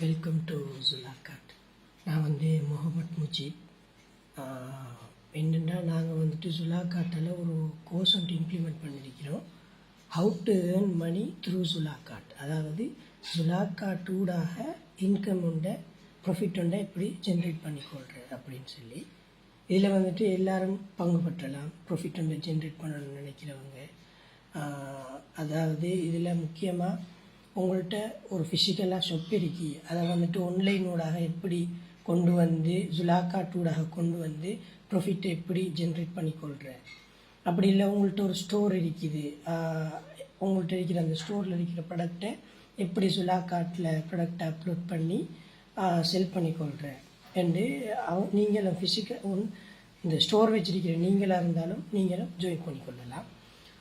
Welcome to ஜுலாக்காட் நான் வந்து Mohamad Mujeeb. என்னென்னா நாங்கள் வந்துட்டு ஜுலாக்காட்டில் ஒரு கோர்ஸ் வந்துட்டு இம்ப்ளிமெண்ட் பண்ணியிருக்கிறோம் how to earn money through ஜுலாக்காட் அதாவது ஜுலாக்காட் ஊடாக இன்கம் உண்ட ப்ராஃபிட் உண்ட எப்படி ஜென்ரேட் பண்ணிக்கொள்கிறது அப்படின்னு சொல்லி. இதில் வந்துட்டு எல்லாரும் பங்கு பற்றலாம். ப்ராஃபிட் உண்டை ஜென்ரேட் பண்ணணும்னு நினைக்கிறவங்க. அதாவது இதில் முக்கியமாக உங்கள்கிட்ட ஒரு ஃபிசிக்கலாக ஷாப் இருக்கி. அதை வந்துட்டு ஆன்லைனூடாக எப்படி கொண்டு வந்து ஜுலாக்காட்டூடாக கொண்டு வந்து ப்ரொஃபிட்டை எப்படி ஜென்ரேட் பண்ணிக்கொள்கிற அப்படி இல்லை உங்கள்கிட்ட ஒரு ஸ்டோர் இருக்குது. உங்கள்கிட்ட இருக்கிற அந்த ஸ்டோரில் இருக்கிற ப்ராடக்டை எப்படி ஜுலாக்காட்டில் ப்ராடக்டை அப்லோட் பண்ணி செல் பண்ணிக்கொள்கிற அண்டு அவ நீங்களும் ஃபிசிக்கல் இந்த ஸ்டோர் வச்சிருக்கிற நீங்களாக இருந்தாலும் நீங்களும் ஜாயின் பண்ணிக்கொள்ளலாம்.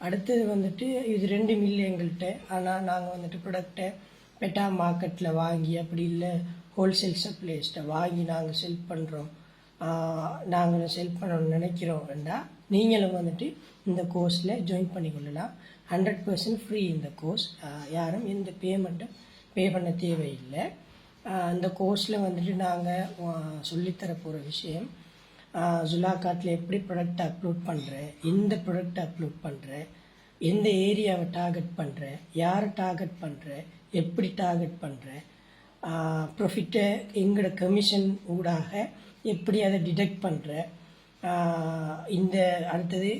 அடுத்தது வந்துட்டு இது ரெண்டு மில்லு எங்கள்கிட்ட ஆனால் நாங்கள் வந்துட்டு ப்ராடக்டை பெட்டா மார்க்கெட்டில் வாங்கி அப்படி இல்லை ஹோல்சேல் சப்ளைஸ்ட்டை வாங்கி நாங்கள் செல் பண்ணுறோம் நாங்களும் செல் பண்ணணும்னு நினைக்கிறோம் வேண்டாம் நீங்களும் வந்துட்டு இந்த கோர்ஸில் ஜாயின் பண்ணிக்கொள்ளலாம் ஹண்ட்ரட் பர்சன்ட் ஃப்ரீ இந்த கோர்ஸ் யாரும் எந்த பேமெண்ட்டும் பே பண்ண தேவையில்லை. அந்த இந்த கோர்ஸில் வந்துட்டு நாங்கள் சொல்லித்தர போகிற விஷயம் ஜுலாக்காட்டில் எப்படி ப்ரொடக்ட் அப்லோட் பண்ணுற எந்த ப்ரொடக்ட் அப்லோட் பண்ணுற எந்த ஏரியாவை டார்கெட் பண்ணுற யாரை டார்கெட் பண்ணுற எப்படி டார்கெட் பண்ணுற ப்ரொஃபிட்டை எங்களோட கமிஷன் ஊடாக எப்படி அதை டிடெக்ட் பண்ணுற இந்த அடுத்தது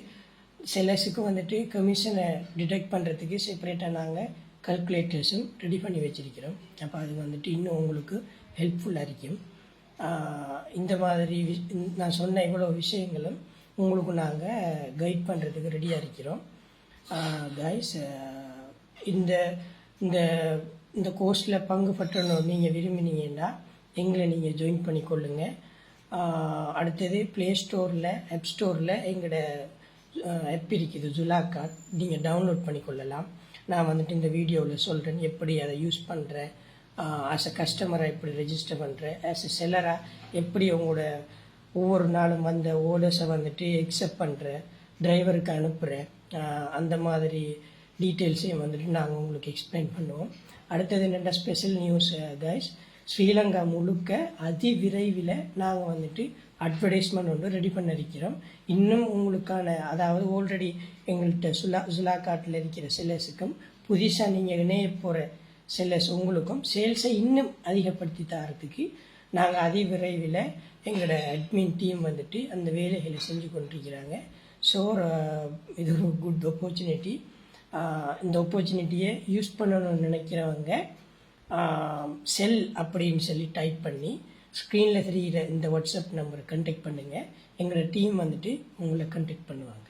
செல்லர்ஸுக்கு வந்துட்டு கமிஷனை டிடெக்ட் பண்ணுறதுக்கு செப்பரேட்டாக நாங்கள் கல்குலேட்டர்ஸும் ரெடி பண்ணி வச்சிருக்கிறோம். அப்போ அது வந்துட்டு இன்னும் உங்களுக்கு ஹெல்ப்ஃபுல்லாக இருக்கும். இந்த மாதிரி வி- நான் சொன்ன இவ்வளோ விஷயங்களும் உங்களுக்கு நாங்கள் கைட் பண்ணுறதுக்கு ரெடியாக இருக்கிறோம். கைஸ் இந்த இந்த இந்த கோர்ஸில் பங்கு பற்றணும் நீங்கள் விரும்பினீங்கன்னா எங்களை நீங்கள் ஜாயின் பண்ணி கொள்ளுங்கள் அடுத்தது ப்ளே ஸ்டோரில் ஆப் ஸ்டோரில் எங்களோட ஆப் இருக்குது ஜுலாக்கா நீங்கள் டவுன்லோட் பண்ணிக்கொள்ளலாம் நான் வந்துட்டு இந்த வீடியோவில் சொல்கிறேன் எப்படி அதை யூஸ் பண்ணுறேன் ஆஸ் அ கஸ்டமரை எப்படி ரெஜிஸ்டர் பண்ணுறேன் ஆஸ் அ செல்லராக எப்படி உங்களோட ஒவ்வொரு நாளும் வந்த ஓலர்ஸை வந்துட்டு எக்ஸெப்ட் பண்ணுறேன் டிரைவருக்கு அனுப்புகிறேன் அந்த மாதிரி டீட்டெயில்ஸையும் வந்துட்டு நாங்கள் உங்களுக்கு எக்ஸ்பிளைன் பண்ணுவோம். அடுத்தது என்னென்ன ஸ்பெஷல் நியூஸ் கைஸ் ஸ்ரீலங்கா முழுக்க அதி விரைவில் நாங்கள் வந்துட்டு அட்வர்டைஸ்மெண்ட் ஒன்று ரெடி பண்ண இருக்கிறோம் இன்னும் உங்களுக்கான அதாவது ஆல்ரெடி எங்கள்கிட்ட சுலா சுலாக்காட்டில் இருக்கிற சிலர்ஸுக்கும் புதுசாக நீங்கள் இணைய போகிற செல்லர்ஸ் உங்களுக்கும் சேல்ஸை இன்னும் அதிகப்படுத்தி தரத்துக்கு நாங்கள் அதி விரைவில் எங்களோட அட்மின் டீம் வந்துட்டு அந்த வேலைகளை செஞ்சு கொண்டிருக்கிறாங்க. ஸோ இது ஒரு குட் ஆப்பர்ச்சுனிட்டி இந்த ஆப்பர்ச்சுனிட்டியை யூஸ் பண்ணணும்னு நினைக்கிறவங்க செல் அப்படின்னு சொல்லி டைப் பண்ணி ஸ்க்ரீனில் தெரிகிற இந்த வாட்ஸ்அப் நம்பரை கண்டெக்ட் பண்ணுங்கள் எங்களோட டீம் வந்துட்டு உங்களை கண்டெக்ட் பண்ணுவாங்க.